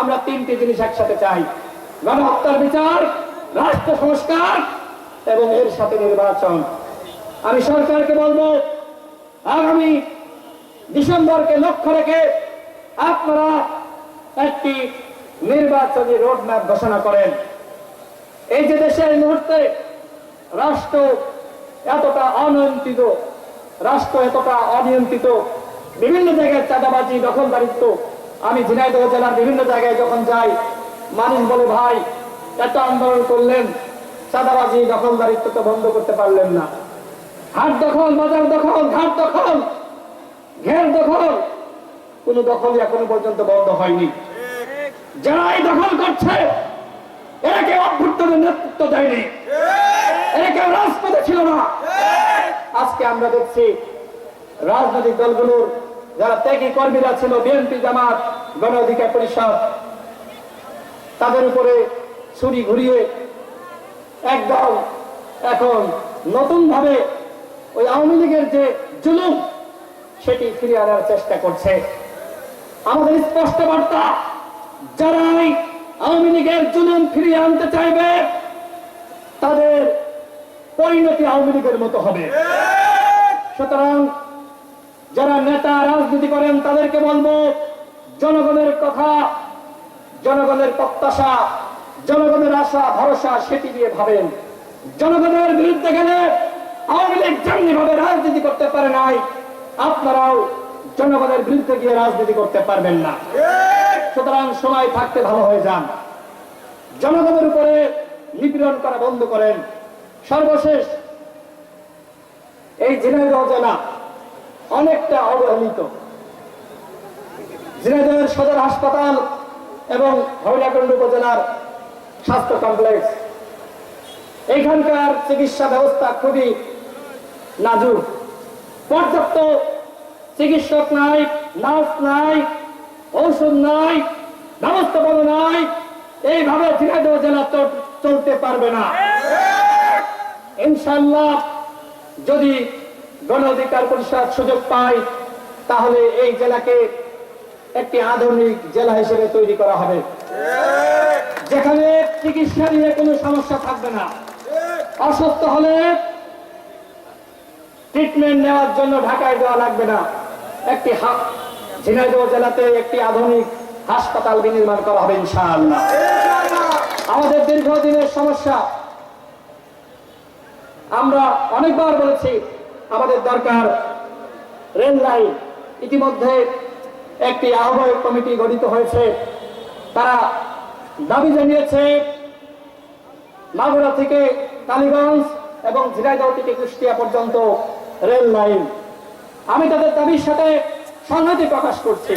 আমরা তিনটি জিনিস একসাথে চাই। গণহত্যার বিচার, রাষ্ট্র সংস্কার এবং এর সাথে নির্বাচন। আমি সরকারকে বলব, আগামী ডিসেম্বরকে লক্ষ্য রেখে আপনারা একটি নির্বাচনী রোডম্যাপ ঘোষণা করেন। এই যে দেশের মুহূর্তে রাষ্ট্র এতটা অনিয়ন্ত্রিত, রাষ্ট্র এতটা অনিয়ন্ত্রিত, বিভিন্ন জায়গায় চাঁদাবাজি, দখলদারিত্ব আমি ঝিনাইদহ জেলার বিভিন্ন জায়গায় যখন যাই মানুষ বলে, ভাই, এত আন্দোলন করলেন, চাঁদাবাজি দখলদারিত্ব তো বন্ধ করতে পারলেন না। হাট দখল, বাজার দখল, ঘাট দখল, ঘের দখল। কোন দখল এখনও পর্যন্ত বন্ধ হয়নি। যারা এই দখল করছে, এরা কেউ অভ্যুত্থানের নেতৃত্ব দেয়নি। এরা কেউ রাজপথে ছিল না। আজকে আমরা দেখছি রাজনৈতিক দলগুলোর যারা ত্যাগী কর্মীরা ছিল, বিএনপি জামাত গণ অধিকার পরিষদ, তাদের উপরে ছুরি ঘুরিয়ে একদল এখন নতুন ভাবে ওই আওয়ামী লীগের যে জুলুম, সেটি ফিরিয়ে আনার চেষ্টা করছে। আমাদের স্পষ্ট বার্তা, যারা এই আওয়ামী লীগের জুলুম ফিরিয়ে আনতে চাইবে, তাদের পরিণতি আওয়ামী লীগের মতো হবে। সুতরাং যারা নেতা রাজনীতি করেন, তাদেরকে বলব জনগণের কথা, জনগণের প্রত্যাশা, জনগণের আশা, ভরসা সেটি দিয়ে ভাবেন। জনগণের বিরুদ্ধে গেলে আওয়ামী লীগ যেমনি ভাবে রাজনীতি করতে পারে নাই, আপনারাও জনগণের বিরুদ্ধে গিয়ে রাজনীতি করতে পারবেন না। সুতরাং সময় থাকতে ভালো হয়ে যান। জনগণের উপরে নিপীড়ন করা বন্ধ করেন। সর্বশেষ, এই ঝিনাইদহ জেলা অনেকটা অবহেলিত। ঝিনাইদহের সদর হাসপাতাল এবং হরিণাকুণ্ড উপজেলার স্বাস্থ্য কমপ্লেক্স। এইখানকার চিকিৎসা ব্যবস্থা খুবই নাজুক। পর্যাপ্ত চিকিৎসক নাই, নার্স নাই, ঔষধ নাই, ব্যবস্থাপনা নাই, এইভাবে ঝিনাইদহ জেলা চল- চলতে পারবে না। ইনশাল্লাহ যদি গণ অধিকার পরিষদ সুযোগ পায়, তাহলে এই জেলাকে একটি আধুনিক জেলা হিসেবে তৈরি করা হবে। যেখানে চিকিৎসা নিয়ে কোনো সমস্যা থাকবে না। অসুস্থ হলে ট্রিটমেন্ট নেওয়ার জন্য ঢাকায় দেওয়া লাগবে না। একটি ঝিনাইদহ জেলাতে একটি আধুনিক হাসপাতাল বিনির্মাণ করা হবে ইনশাআল্লাহ। আমাদের দীর্ঘদিনের সমস্যা। আমরা অনেকবার বলেছি, আমাদের দরকার রেল লাইন। ইতিমধ্যে একটি আহ্বায়ক কমিটি গঠিত হয়েছে। তারা দাবি জানিয়েছে, মাগুরা থেকে কালীগঞ্জ এবং ঝিনাইদহ থেকে কুষ্টিয়া পর্যন্ত রেল লাইন। আমি তাদের দাবির সাথে সংহতি প্রকাশ করছি।